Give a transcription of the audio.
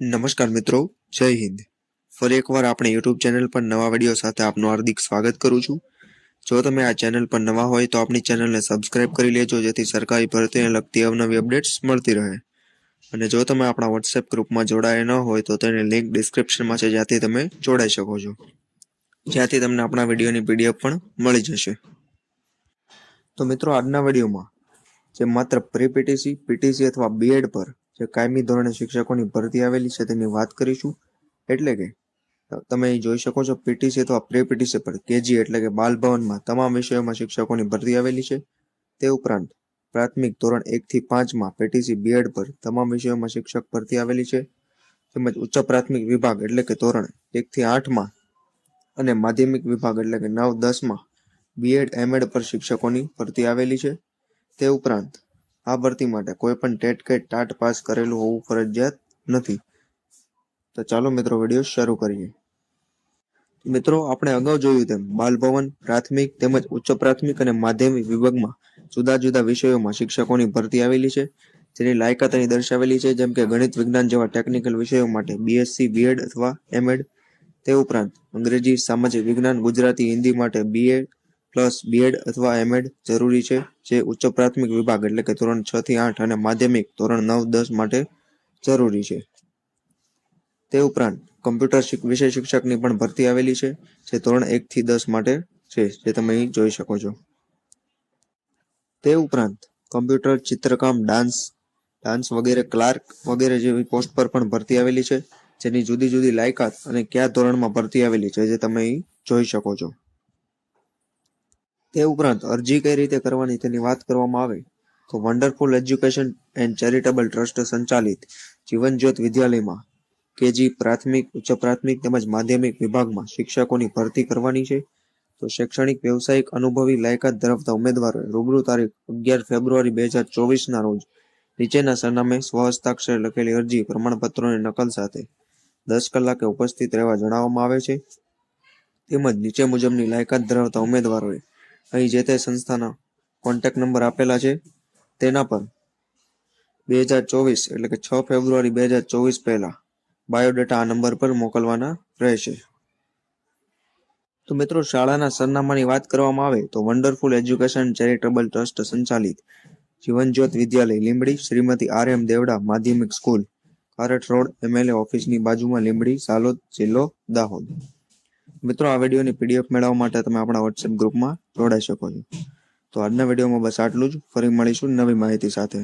નમસ્કાર મિત્રો, જય હિન્દ. ફરી એકવાર આપણે યુટ્યુબ ચેનલ પર નવા વીડિયો સાથે આપનું હાર્દિક સ્વાગત કરું છું. જો તમે આ ચેનલ પર નવા હોય તો આપણી ચેનલને સબસ્ક્રાઇબ કરી લેજો, જેથી સરકારી ભરતીને લગતી અવનવી અપડેટ્સ મળતી રહે. અને જો તમે આપણા વોટ્સએપ ગ્રુપમાં જોડાયા ન હોય તો તેની લિંક ડિસ્ક્રિપ્શનમાં છે, જ્યાંથી તમે જોડાઈ શકો છો. જ્યાંથી તમને આપણા વિડીયોની પીડીએફ પણ મળી જશે. તો મિત્રો, આજના વિડીયોમાં જે માત્ર પ્રી પીટીસી પીટીસી અથવા બીએડ પર જે કાયમી ધોરણે શિક્ષકોની ભરતી આવેલી છે તેની વાત કરીશું. એટલે કે, તમે જોઈ શકો છો પીટીસી અથવા પ્રે પીટીસી પર કેજી એટલે કે બાલ ભવનમાં તમામ વિષયોમાં શિક્ષકોની ભરતી આવેલી છે. તે ઉપરાંત પ્રાથમિક ધોરણ એક થી પાંચમાં પીટીસી બીએડ પર તમામ વિષયોમાં શિક્ષક ભરતી આવેલી છે. તેમજ ઉચ્ચ પ્રાથમિક વિભાગ એટલે કે ધોરણ એક થી આઠમાં અને માધ્યમિક વિભાગ એટલે કે નવ દસમાં બીએડ એમએડ પર શિક્ષકોની ભરતી આવેલી છે. તે ઉપરાંત આ ભરતી માટે. કોઈ પણ ટેટ કે ટાટ પાસ કરેલું હોવું ફરજિયાત નથી. તો ચાલો મિત્રો, વીડિયો શરૂ કરીએ. મિત્રો, આપણે અગાઉ જોયું તેમ બાલભવન પ્રાથમિક તેમજ ઉચ્ચ પ્રાથમિક અને માધ્યમિક વિભાગમાં જુદા જુદા વિષયોમાં શિક્ષકોની ભરતી આવેલી છે. જેની લાયકાત અહીં દર્શાવેલી છે, જેમ કે ગણિત, વિજ્ઞાન જેવા ટેકનિકલ વિષયો માટે બીએસસી બીએડ અથવા એમએડ તે ઉપરાંત અંગ્રેજી, સામાજિક વિજ્ઞાન, ગુજરાતી, હિન્દી માટે બીએ પ્લસ બીએડ અથવા એમએડ જરૂરી છે, જે ઉચ્ચ પ્રાથમિક વિભાગ એટલે કે ધોરણ છ થી આઠ અને માધ્યમિક ધોરણ નવ દસ માટે જરૂરી છે. તે ઉપરાંત કમ્પ્યુટર વિષય શિક્ષકની પણ ભરતી આવેલી છે, જે ધોરણ એક થી દસ માટે છે, જે તમે અહીં જોઈ શકો છો. તે ઉપરાંત કમ્પ્યુટર, ચિત્રકામ, ડાન્સ ડાન્સ વગેરે, ક્લાર્ક વગેરે જેવી પોસ્ટ પર પણ ભરતી આવેલી છે, જેની જુદી જુદી લાયકાત અને કયા ધોરણમાં ભરતી આવેલી છે, જે તમે અહીં જોઈ શકો છો. તે ઉપરાંત અરજી કઈ રીતે કરવાની તેની વાત કરવામાં આવે, તો wonderful education and charitable trust સંચાલિત જીવનજ્યોત વિદ્યાલયમાં કેજી પ્રાથમિક, ઉચ્ચ પ્રાથમિક તેમજ માધ્યમિક વિભાગમાં શિક્ષકોની ભરતી કરવાની છે. તો શૈક્ષણિક, વ્યવસાયિક અનુભવી લાયકાત ધરાવતા ઉમેદવારોએ રૂબરૂ તારીખ અગિયાર ફેબ્રુઆરી બે હજાર ચોવીસના રોજ નીચેના સરનામે સ્વહસ્તાક્ષર લખેલી અરજી પ્રમાણપત્રોની નકલ સાથે દસ કલાકે ઉપસ્થિત રહેવા જણાવવામાં આવે છે. તેમજ નીચે મુજબની લાયકાત ધરાવતા ઉમેદવારોએ અહીં જે તે સંસ્થાના કોન્ટેક્ટ નંબર આપેલા છે, તેના પર બે હજાર ચોવીસ એટલે કે છ ફેબ્રુઆરી બે હજાર ચોવીસ પહેલા બાયોડેટા આ નંબર પર મોકલવાના રહેશે. તો મિત્રો, શાળાના સરનામાની વાત કરવામાં આવે તો વન્ડરફુલ એજ્યુકેશન ચેરિટેબલ ટ્રસ્ટ સંચાલિત જીવનજ્યોત વિદ્યાલય લીંબડી શ્રીમતી આર એમ દેવડા માધ્યમિક સ્કૂલ કારટ રોડ એમએલએ ઓફિસની બાજુમાં લીંબડી, સાલોદ જિલ્લો દાહોદ. મિત્રો, આ વિડીયોની પીડીએફ મેળવવા માટે તમે આપણા વોટ્સએપ ગ્રુપમાં જોડાઈ શકો છો. તો આજના વિડીયોમાં બસ આટલું જ. ફરી મળીશું નવી માહિતી સાથે.